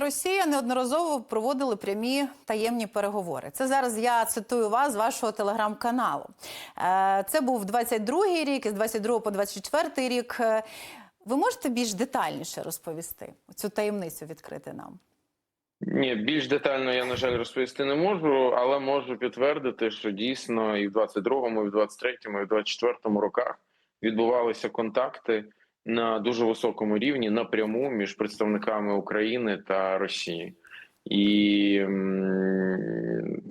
Росія неодноразово проводили прямі таємні переговори. Це зараз я цитую вас з вашого телеграм-каналу. Е, Це був 22-й рік, із 22 по 24 рік. Е, Ви можете більш детальніше розповісти цю таємницю відкрити нам? Ні, більш детально я на жаль розповісти не можу, але можу підтвердити, що дійсно і в 22-му, і в 23-му, і в 24-му роках відбувалися контакти на дуже високому рівні напряму між представниками України та Росії, і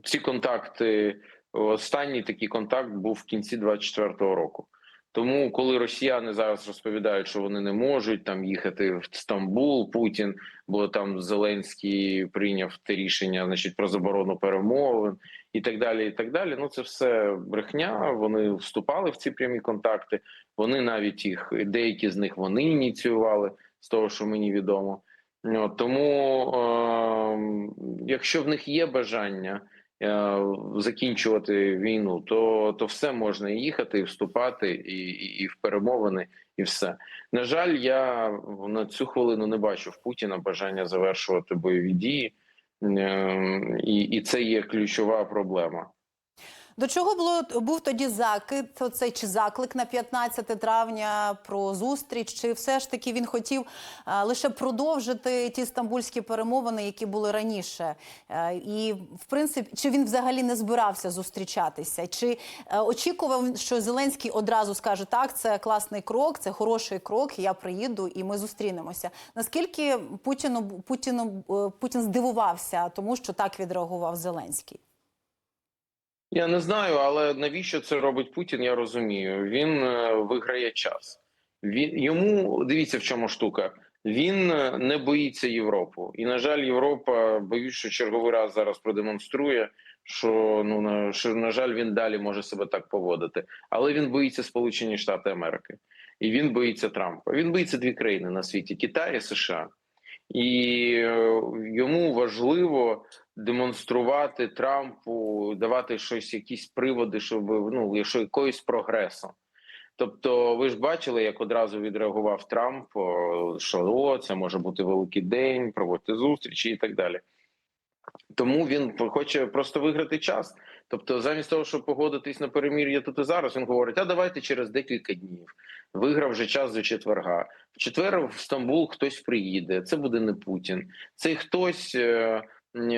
ці контакти, останній такий контакт був в кінці 24-го року. Тому, коли росіяни зараз розповідають, що вони не можуть там їхати в Стамбул, Путін, бо там Зеленський прийняв те рішення, значить, про заборону перемовин і так далі. І так далі. Ну це все брехня. Вони вступали в ці прямі контакти. Вони навіть їх деякі з них вони ініціювали з того, що мені відомо. Тому, е, якщо в них є бажання е, закінчувати війну, то, то все можна і їхати, і вступати, і, і, і в перемовини, і все. На жаль, я на цю хвилину не бачу в Путіна бажання завершувати бойові дії, і, і це є ключова проблема. До чого було був тоді закид, оцей чи заклик на 15 травня про зустріч? Чи все ж таки він хотів а, лише продовжити ті стамбульські перемовини, які були раніше? Е, і в принципі, чи він взагалі не збирався зустрічатися? Чи е, очікував, що Зеленський одразу скаже так, це класний крок, це хороший крок, я приїду і ми зустрінемося? Наскільки Путіну Путіну е, Путін здивувався, тому що так відреагував Зеленський? Я не знаю, але навіщо це робить Путін? Я розумію. Він е, виграє час. Він йому дивіться, в чому штука. Він е, не боїться Європу, і на жаль, Європа боюсь, що черговий раз зараз продемонструє, що ну на що на жаль, він далі може себе так поводити. Але він боїться Сполучені Штати Америки, і він боїться Трампа. Він боїться дві країни на світі: Китай і США. І е, йому важливо демонструвати Трампу, давати щось, якісь приводи, щоб ну якщо якоїсь прогресу. Тобто, ви ж бачили, як одразу відреагував Трамп, що о, це може бути великий день, проводити зустрічі і так далі. Тому він хоче просто виграти час. Тобто, замість того, щоб погодитись на перемір'я тут і зараз, він говорить: а давайте через декілька днів. Виграв вже час до четверга. В четвер в Стамбул хтось приїде. Це буде не Путін. Цей хтось е,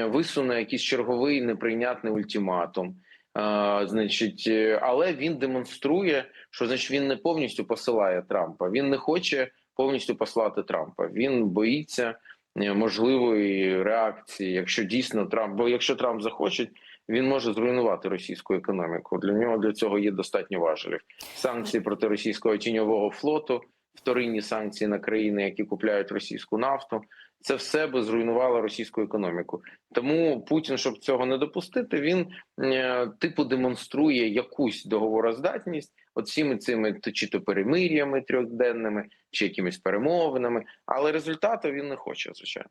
висуне якийсь черговий неприйнятний ультиматум. А, значить, е, але він демонструє, що значить він не повністю посилає Трампа. Він не хоче повністю послати Трампа. Він боїться можливої реакції, якщо дійсно Трамп, бо якщо Трамп захоче, він може зруйнувати російську економіку. Для нього для цього є достатньо важелів. Санкції проти російського тіньового флоту, вторинні санкції на країни, які купляють російську нафту. Це все би зруйнувало російську економіку. Тому Путін, щоб цього не допустити, він е, типу демонструє якусь договороздатність от всіми цими чи то перемир'ями трьохденними, чи якимись перемовинами, але результату він не хоче, звичайно.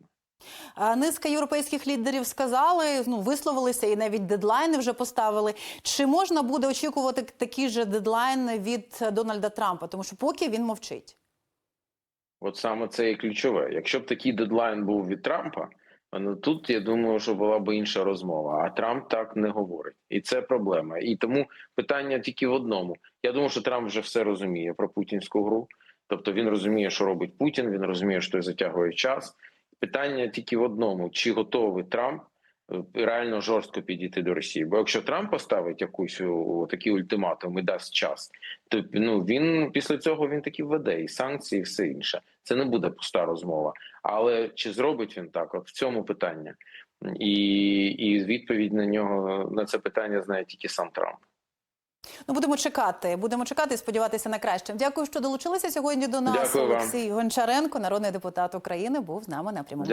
Низка європейських лідерів сказали, ну висловилися і навіть дедлайни вже поставили. Чи можна буде очікувати такий же дедлайн від Дональда Трампа? Тому що поки він мовчить. От саме це і ключове. Якщо б такий дедлайн був від Трампа, ну тут я думаю, що була б інша розмова. А Трамп так не говорить, і це проблема. І тому питання тільки в одному. Я думаю, що Трамп вже все розуміє про путінську гру. Тобто він розуміє, що робить Путін. Він розуміє, що затягує час. Питання тільки в одному: чи готовий Трамп реально жорстко підійти до Росії? Бо якщо Трамп поставить якусь о, такий ультиматум і дасть час, то ну він після цього він таки введе і санкції, і все інше. Це не буде пуста розмова. Але чи зробить він так? От в цьому питання, і, і відповідь на нього на це питання знає тільки сам Трамп. Ну будемо чекати. Будемо чекати і сподіватися на краще. Дякую, що долучилися сьогодні до нас. Дякую вам. Олексій Гончаренко, народний депутат України, був з нами на прямому.